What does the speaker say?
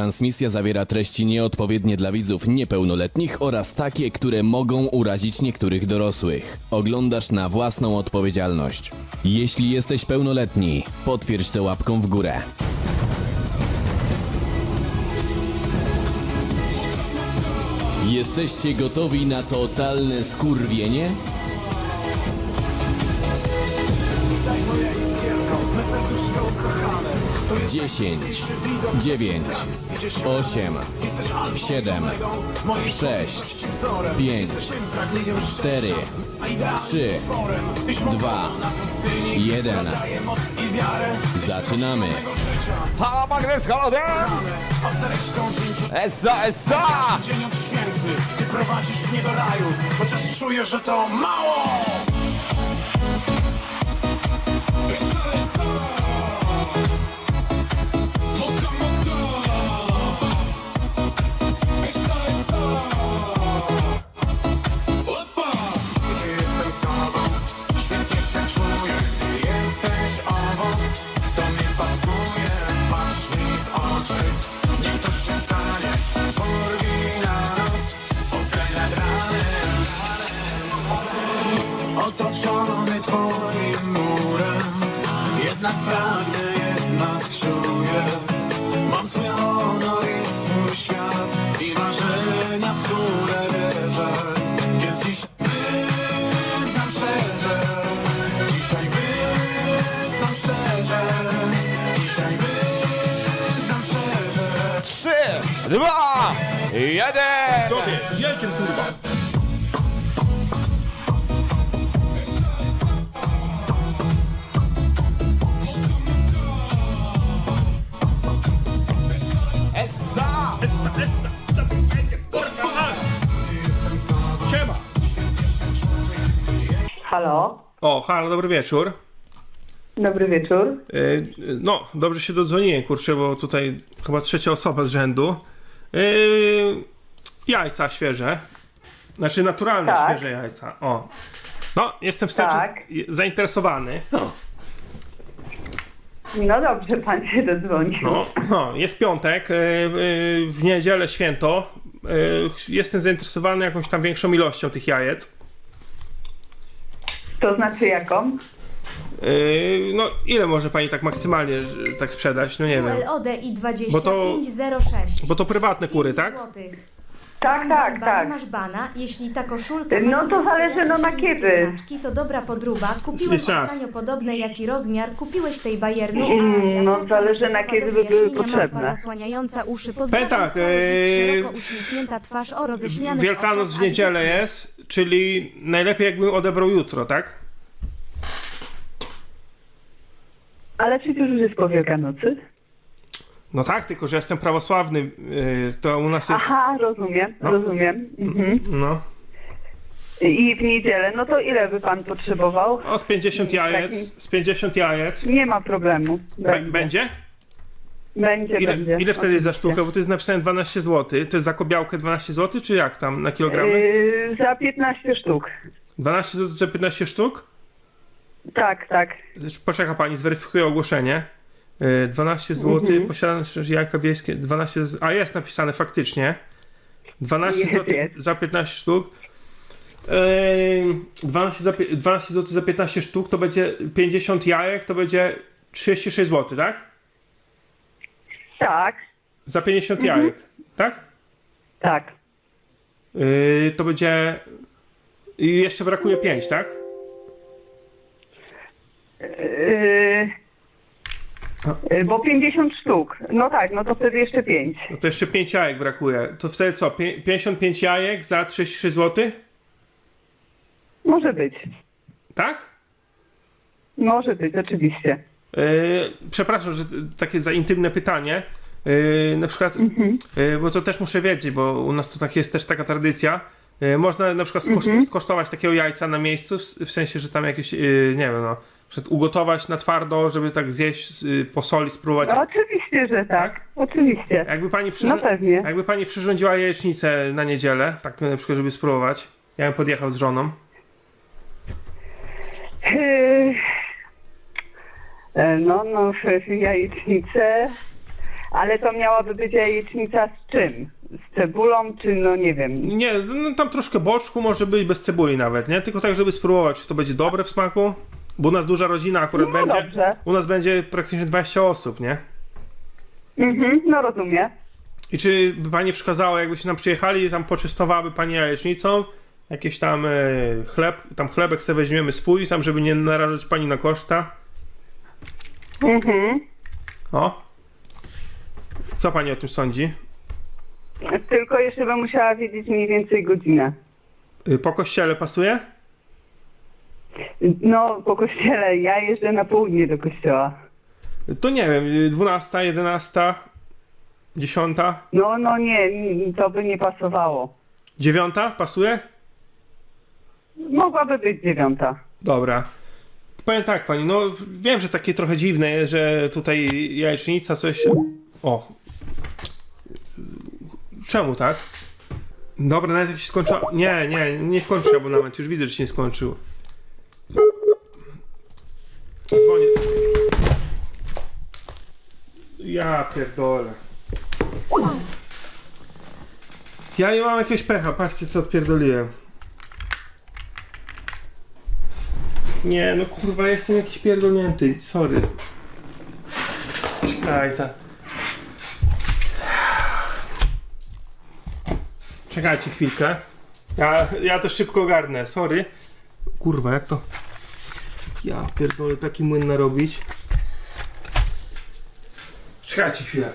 Transmisja zawiera treści nieodpowiednie dla widzów niepełnoletnich oraz takie, które mogą urazić niektórych dorosłych. Oglądasz na własną odpowiedzialność. Jeśli jesteś pełnoletni, potwierdź to łapką w górę. Jesteście gotowi na totalne skurwienie? Dziesięć, dziewięć, osiem, siedem, sześć, pięć, cztery, trzy, dwa, jeden. Zaczynamy. Halo Magnes, halo dance! Essa, essa! Dzień święty, ty prowadzisz mnie do raju Chociaż czuję, że to mało Pragnę, jednak czuję. Mam swój honor i swój świat I marzenia, w które wierzę. Więc dziś wyznam szczerze. Dzisiaj wyznam szczerze. Dzisiaj wyznam szczerze. Trzy, dwa, jeden! Wielkim kurwa! Halo, O, halo, dobry wieczór. dobry wieczór. Yy, no, dobrze się dodzwoniłem, kurczę, bo tutaj chyba trzecia osoba z rzędu. Yy, jajca świeże. Znaczy naturalne Tak. świeże jajca. O. No, jestem wstępnie Tak. zainteresowany. No dobrze, pan się dodzwonił. No, no, jest piątek, yy, yy, w niedzielę święto. Yy, jestem zainteresowany jakąś tam większą ilością tych jajec. To znaczy jaką? Yy, no, ile może pani tak maksymalnie że, tak sprzedać? No nie wiem. LOD i Bo to- 2506. Bo to prywatne kury, tak? Złotych. Tak, tak, Bana tak. masz bana, jeśli ta koszulka No to zależy, no na kiedy. Znaczki, to dobra podróba. Kupiłem Jeszcze raz. ostatnio podobne jak i rozmiar. Kupiłeś tej bajernu, Mm, no zależy, na kiedy by były potrzebne. Zasłaniająca uszy. Tak, eee, szeroko uśmiechnięta twarz o roześmianych Wielkanoc w niedzielę jest, czyli najlepiej jakbym odebrał jutro, tak? Ale przecież już jest po Wielkanocy. No tak, tylko że jestem prawosławny, yy, to u nas jest... Aha, rozumiem, rozumiem. Mhm. No, I w niedzielę, no to ile by pan potrzebował? o z 50 jajec, z 50 jajec. Nie ma problemu. Będzie, będzie? będzie. Ile, będzie. ile wtedy jest za Oczywiście. sztukę? Bo to jest napisane 12 zł. To jest za kobiałkę 12 zł, czy jak tam na kilogramy? Yy, za 15 sztuk. 12 zł za 15 sztuk? Tak, tak. Poczeka pani, zweryfikuję ogłoszenie. Yy, 12 zł, Mhm. posiadam też jajka wiejskie, 12 z... A jest napisane faktycznie. 12 Jest, zł za 15 sztuk. Yy, 12, za, pi- 12 zł za 15 sztuk to będzie 50 jajek, to będzie 36 zł, tak? Tak, Za 50 Mhm. jajek, tak? tak. Yy, to będzie. I jeszcze brakuje 5, tak? Yy, yy, bo 50 sztuk. No tak, no to wtedy jeszcze 5. No to jeszcze 5 jajek brakuje. To wtedy co? Pię- 55 jajek za 36 zł? Może być. Tak? Może być, oczywiście. Yy, przepraszam, że t- takie za intymne pytanie. Yy, na przykład, yy, bo to też muszę wiedzieć, bo u nas to tak jest też taka tradycja. Yy, można na przykład skoszt- skosztować takiego jajca na miejscu, w, w sensie, że tam jakieś, yy, nie wiem, no, ugotować na twardo, żeby tak zjeść, yy, posolić, spróbować. No, oczywiście, że tak. Oczywiście. Jakby pani, przyrząd- No pewnie. jakby pani przyrządziła jajecznicę na niedzielę, tak na przykład, żeby spróbować. Ja bym podjechał z żoną. Yy, e, no, no, jajecznicę. Ale to miałaby być jajecznica z czym? Z cebulą, czy no nie wiem. Nie, no tam troszkę boczku może być, bez cebuli nawet, nie? Tylko tak, żeby spróbować, czy to będzie dobre w smaku. Bo u nas duża rodzina akurat No będzie. dobrze. U nas będzie praktycznie 20 osób, nie? Mhm, no rozumiem. I czy by pani przekazała, jakbyście nam przyjechali, tam poczęstowałaby pani jajecznicą, jakieś tam e, chleb, tam chlebek sobie weźmiemy swój, tam żeby nie narażać pani na koszta. Mhm. O. Co pani o tym sądzi? Tylko jeszcze bym musiała wiedzieć mniej więcej godzinę. Y, Po kościele pasuje? No, po kościele. Ja jeżdżę na południe do kościoła. To nie wiem, y, 12, 11, 10, No, no nie, to by nie pasowało. 9 pasuje? Mogłaby być dziewiąta. Dobra. Powiem tak pani, no wiem, że takie trochę dziwne jest, że tutaj jajecznica coś... O. Czemu tak? Dobra, nawet jak się skończyła... Nie, nie, nie skończył abonament, już widzę, że się nie skończył. Ja pierdolę. Ja nie mam jakiegoś pecha, patrzcie co odpierdoliłem. Nie, no kurwa, jestem jakiś pierdolnięty, sorry. Czekaj, ta. Czekajcie chwilkę. Ja, ja to szybko ogarnę, sorry. Kurwa, jak to... Ja pierdolę taki młyn narobić. Czekajcie chwilę.